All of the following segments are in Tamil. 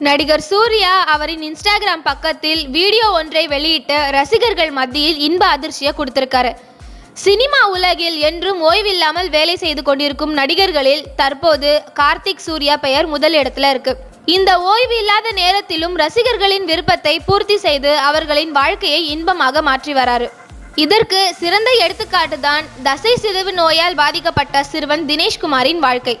நடிகர் சூர்யா அவரின் இன்ஸ்டாகிராம் பக்கத்தில் வீடியோ ஒன்றை வெளியிட்டு ரசிகர்கள் மத்தியில் இன்ப அதிர்ச்சியை கொடுத்திருக்காரு. சினிமா உலகில் என்றும் ஓய்வில்லாமல் வேலை செய்து கொண்டிருக்கும் நடிகர்களில் தற்போது கார்த்திக் சூர்யா பெயர் முதல் இடத்துல இருக்கு. இந்த ஓய்வு இல்லாத நேரத்திலும் ரசிகர்களின் விருப்பத்தை பூர்த்தி செய்து அவர்களின் வாழ்க்கையை இன்பமாக மாற்றி வராரு. இதற்கு சிறந்த எடுத்துக்காட்டு தான் தசை சிதைவு நோயால் பாதிக்கப்பட்ட சிறுவன் தினேஷ்குமாரின் வாழ்க்கை.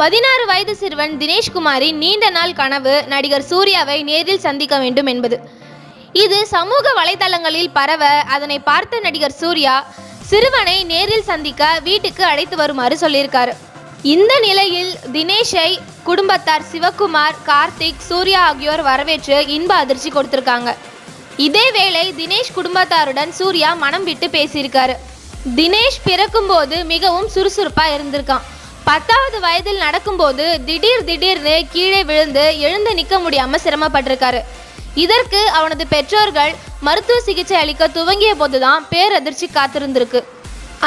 பதினாறு வயது சிறுவன் தினேஷ்குமாரின் நீண்ட நாள் கனவு நடிகர் சூர்யாவை நேரில் சந்திக்க வேண்டும் என்பது. இது சமூக வலைதளங்களில் பரவ அதனை பார்த்த நடிகர் சூர்யா சிறுவனை நேரில் சந்திக்க வீட்டுக்கு அழைத்து வருமாறு சொல்லியிருக்காரு. இந்த நிலையில் தினேஷை குடும்பத்தார் சிவகுமார் கார்த்திக் சூர்யா ஆகியோர் வரவேற்று இன்ப அதிர்ச்சி கொடுத்திருக்காங்க. இதேவேளை தினேஷ் குடும்பத்தாருடன் சூர்யா மனம் விட்டு பேசியிருக்காரு. தினேஷ் பிறக்கும்போது மிகவும் சுறுசுறுப்பாக இருந்திருக்கான். பத்தாவது வயதில் நடக்கும்போது திடீர் திடீர்னு கீழே விழுந்து எழுந்து நிற்க முடியாம சிரமப்பட்டிருக்காரு. இதற்கு அவனது பெற்றோர்கள் மருத்துவ சிகிச்சை அளிக்க துவங்கிய போதுதான் பேரதிர்ச்சி காத்திருந்திருக்கு.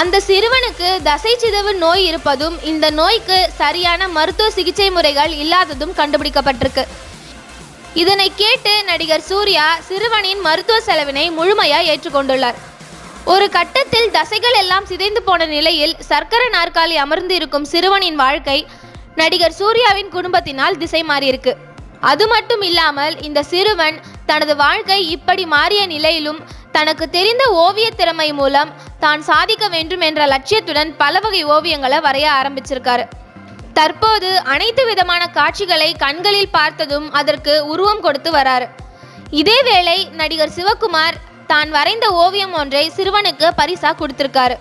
அந்த சிறுவனுக்கு தசை சிதவு நோய் இருப்பதும் இந்த நோய்க்கு சரியான மருத்துவ சிகிச்சை முறைகள் இல்லாததும் கண்டுபிடிக்கப்பட்டிருக்கு. இதனை கேட்டு நடிகர் சூர்யா சிறுவனின் மருத்துவ செலவினை முழுமையாக ஏற்றுக்கொண்டுள்ளார். ஒரு கட்டத்தில் தசைகள் எல்லாம் சிதைந்து போன நிலையில் சர்க்கரை நாற்காலி அமர்ந்து இருக்கும் சிறுவனின் வாழ்க்கை நடிகர் சூர்யாவின் குடும்பத்தினால் திசை மாறியிருக்கு. அது மட்டும் இல்லாமல் இந்த சிறுவன் தனது வாழ்க்கை இப்படி மாறிய நிலையிலும் தனக்கு தெரிந்த ஓவிய திறமை மூலம் தான் சாதிக்க வேண்டும் என்ற லட்சியத்துடன் பல வகை ஓவியங்களை வரைய ஆரம்பிச்சிருக்காரு. தற்போது அனைத்து விதமான காட்சிகளை கண்களில் பார்த்ததும் அதற்கு உருவம் கொடுத்து வராரு. இதேவேளை நடிகர் சிவகுமார் தான் வரைந்த ஓவியம் ஒன்றை சிறுவனுக்கு பரிசா கொடுத்திருக்காரு.